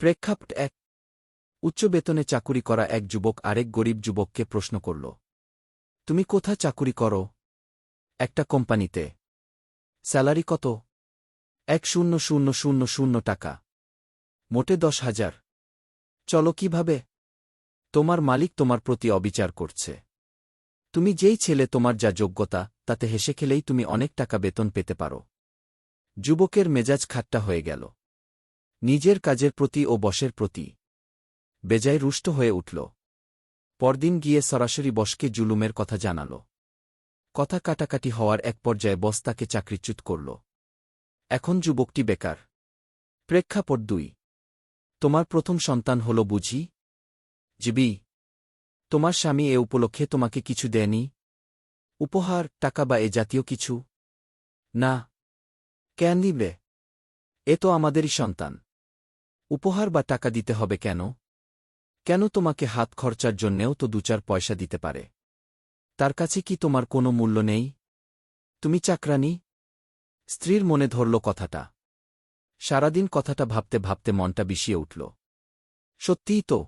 প্রেক্ষাপট এক। উচ্চ বেতনে চাকুরি করা এক যুবক আরেক গরিব যুবককে প্রশ্ন করল, তুমি কোথা চাকুরি করো? একটা কোম্পানিতে। স্যালারি কত? এক শূন্য শূন্য শূন্য শূন্য টাকা। মোটে দশ হাজার। চলো কীভাবে? তোমার মালিক তোমার প্রতি অবিচার করছে। তুমি যেই ছেলে তোমার যা যোগ্যতা, তাতে হেসে খেলেই তুমি অনেক টাকা বেতন পেতে পারো। যুবকের মেজাজ খাট্টা হয়ে গেল। নিজের কাজের প্রতি ও বসের প্রতি। বেজায় রুষ্ট হয়ে উঠল। পরদিন গিয়ে সরাসরি বসকে জুলুমের কথা জানাল। কথা কাটাকাটি হওয়ার এক পর্যায়ে বস তাকে চাকরিচ্যুত করল। এখন যুবকটি বেকার। প্রেক্ষাপট দুই। তোমার প্রথম সন্তান হল বুঝি? জিবি। তোমার স্বামী এ উপলক্ষে তোমাকে কিছু দেয়নি? উপহার, টাকা বা এ জাতীয় কিছু? না। কেন নিবে? এ তো আমাদেরই সন্তান। উপহার বা টাকা দিতে হবে কেন? কেন তোমাকে হাত খরচার জন্যেও তো দুচার পয়সা দিতে পারে? তার কাছে কি তোমার কোনো মূল্য নেই? তুমি চাকরানি? স্ত্রীর মনে ধরল কথাটা। সারাদিন কথাটা ভাবতে ভাবতে মনটা বিষিয়ে উঠল। সত্যিই তো।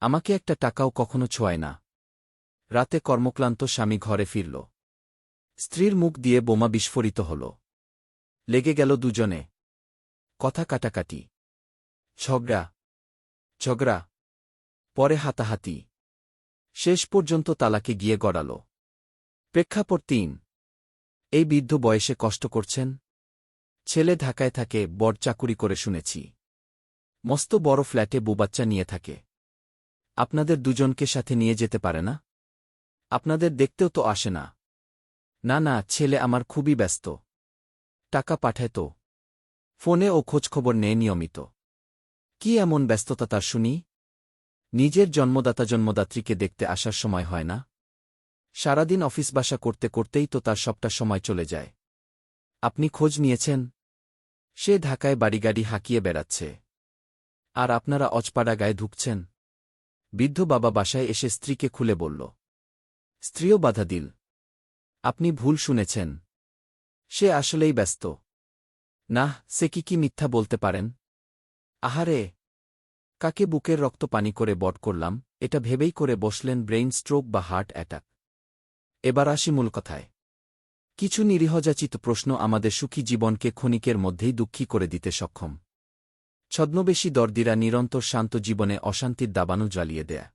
আমাকে একটা টাকাও কখনো ছোঁয় না। রাতে কর্মক্লান্ত স্বামী ঘরে ফিরল। স্ত্রীর মুখ দিয়ে বোমা বিস্ফোরিত হল। লেগে গেল দুজনে। কথা কাটাকাটি। ঝগড়া ঝগড়া, পরে হাতাহাতি। শেষ পর্যন্ত তালাকে গিয়ে গড়াল। প্রেক্ষাপট তিন। এই বৃদ্ধ বয়সে কষ্ট করছেন? ছেলে ঢাকায় থাকে বড় চাকুরি করে শুনেছি। মস্ত বড় ফ্ল্যাটে বুবাচ্চা নিয়ে থাকে। আপনাদের দুজনকে সাথে নিয়ে যেতে পারে না? আপনাদের দেখতেও তো আসে না। না না, ছেলে আমার খুবই ব্যস্ত। টাকা পাঠায় তো। ফোনে ও খোঁজখবর নেয় নিয়মিত। কি এমন ব্যস্ততা তার, শুনি? নিজের জন্মদাতা জন্মদাত্রীকে দেখতে আসার সময় হয় না? সারাদিন অফিস বাসা করতে করতেই তো তার সবটা সময় চলে যায়। আপনি খোঁজ নিয়েছেন? সে ঢাকায় বাড়িগাড়ি হাঁকিয়ে বেড়াচ্ছে। আর আপনারা অজপাড়া গায়ে ঢুকছেন বৃদ্ধ বাবা বাসায় এসে স্ত্রীকে খুলে বলল, স্ত্রীও বাধা দিল। আপনি ভুল শুনেছেন। সে আসলেই ব্যস্ত। না সে কি কি মিথ্যা বলতে পারেন? আহারে, কাকে বুকের রক্ত পানি করে বট করলাম, এটা ভেবেই করে বসলেন ব্রেইন স্ট্রোক বা হার্ট অ্যাটাক। এবার আসি মূল কথায়। কিছু নিরীহযাচিত প্রশ্ন আমাদের সুখী জীবনকে ক্ষণিকের মধ্যেই দুঃখী করে দিতে সক্ষম। ছদ্মবেশী দর্দিরা নিরন্তর শান্ত জীবনে অশান্তির দাবানু জ্বালিয়ে দেয়া।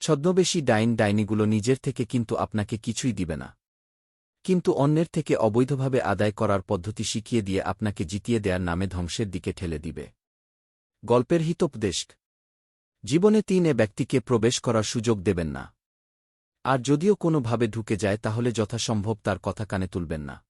ছদ্মবেশী ডাইন ডাইনিগুলো নিজের থেকে কিন্তু আপনাকে কিছুই দিবে না। কিন্তু অন্যের থেকে অবৈধভাবে আদায় করার পদ্ধতি শিখিয়ে দিয়ে আপনাকে জিতিয়ে দেয়ার নামে ধ্বংসের দিকে ঠেলে দিবে। গল্পের হিতোপদেশ। জীবনে তিন এ ব্যক্তিকে প্রবেশ করার সুযোগ দেবেন না। আর যদিও কোনোভাবে ঢুকে যায়, তাহলে যথাসম্ভব তার কথা কানে তুলবেন না।